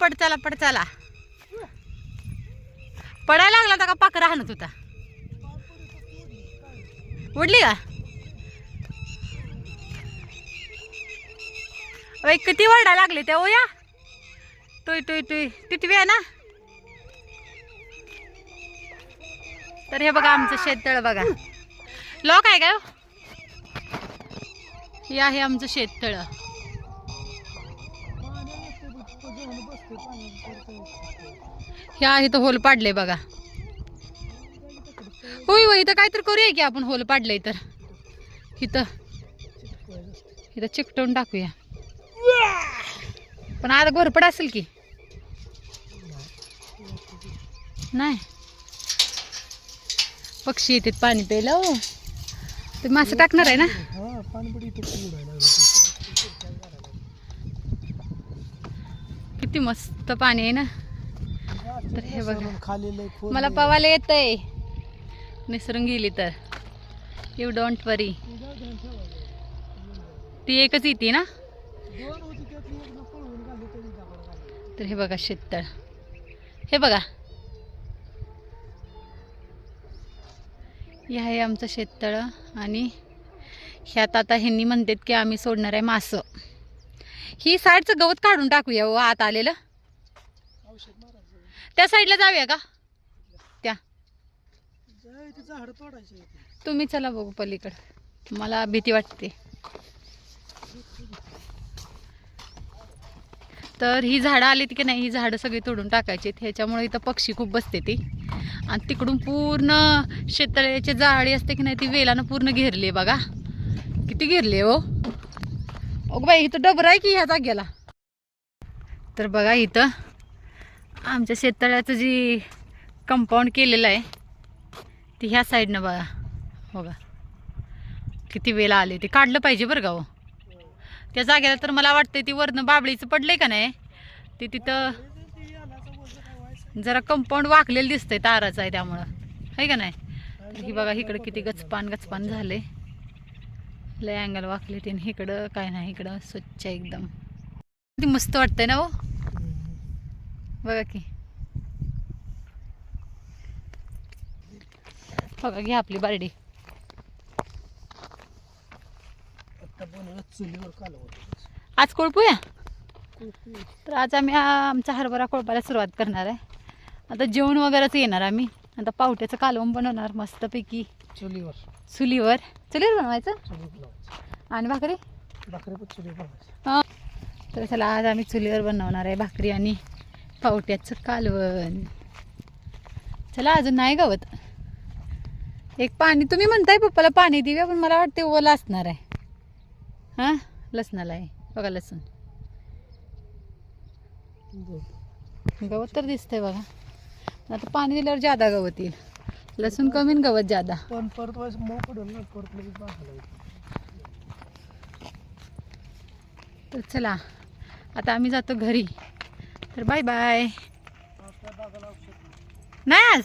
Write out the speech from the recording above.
पडचाला पडचाला. पडायला लागला होता का पाक राहणत होता उडली का? अरे किती वरडा लागले त्या ओया? तुय तुय तुय टिटवी आहे ना? तर हे बघा आमचं शेततळ बघा. लॉक आहे का हो? या हे आहे आमचं शेततळ. हे आहे तर होल पाडले बघा. होय होय इथं काहीतरी करूया की आपण होल पाडलंय तर. इथं. इथं चिकटवून टाकूया. पण आता घोरपड असेल की. नाही. पक्षी येतात पाणी प्यायला हो. ते मासे टाकणार आहे ना हा पाणबडी इथे उडायला किती मस्त पाणी आहे ना. तर हे बघा. मला पवायला येत आहे निसरून गेली तर. यू डोंट वरी ती एकच येते ना. तर हे बघा शेततळ. हे बघा. हे आहे आमचं शेततळ आणि ह्यात आता ह्यांनी म्हणतात की आम्ही सोडणार आहे मासं. ही साईडचं गवत काढून टाकूया हो आत आलेलं. त्या साईडला जाऊया का? त्या. ते. तुम्ही चला बघू पलीकडं. मला भीती वाटते. तर ही झाडं आली की नाही ही झाडं सगळी तोडून टाकायची ह्याच्यामुळे इथं पक्षी खूप बसते ती. आणि तिकडून पूर्ण शेततळ्याची जाळी असते की नाही ती वेलानं पूर्ण घेरली बघा. किती घेरली हो? अगं बाई इथं डबर आहे की ह्या जागेला? तर बघा इथं आमच्या शेततळ्याचं जी कंपाऊंड केलेलं आहे ती ह्या साईडनं बघा बघा. किती वेळा आले ते काढलं पाहिजे बरं का हो? त्या जागेला तर मला वाटतं ती वरनं बाबळीचं पडलंय का नाही? ते तिथं जरा कंपाऊंड वाकलेलं दिसतंय ताराचं आहे त्यामुळं. आहे का नाही? ही बघा इकडं किती गचपान गचपान झाले लय अँगल वाकले ते इकडं काय नाही इकडं स्वच्छ एकदम. किती मस्त वाटतंय ना हो? बघा की. बघा घ्या आपली बारडी. आज कोळपूया तर आज आम्ही आमचा हरभरा कोळपायला सुरुवात करणार आहे. आता जेवण वगैरेच येणार आम्ही. आता पावट्याचं कालवण बनवणार मस्तपैकी. चुलीवर. चुलीवर. चुलीवर बनवायचं? आणि भाकरी? भाकरी पण चुलीवर बनवायचं. हां. तर चला आज आम्ही चुलीवर बनवणार आहे भाकरी आणि पावट्याचं कालवण. चला अजून नाही गावत. एक पाणी तुम्ही म्हणताय पप्पाला पाणी देऊया पण मला वाटते ओलं असणार आहे. हां? लसणाला आहे. बघा लसूण. गवत तर दिसतंय बघा. आता पाणी दिल्यावर जादा गवत येईल. लसूण कमी गवत जादा पण परत व्हायचं मऊ पडेल ना परत लगेच बांधायला येतं. तर चला आता आम्ही जातो घरी तर बाय बाय. नाही आज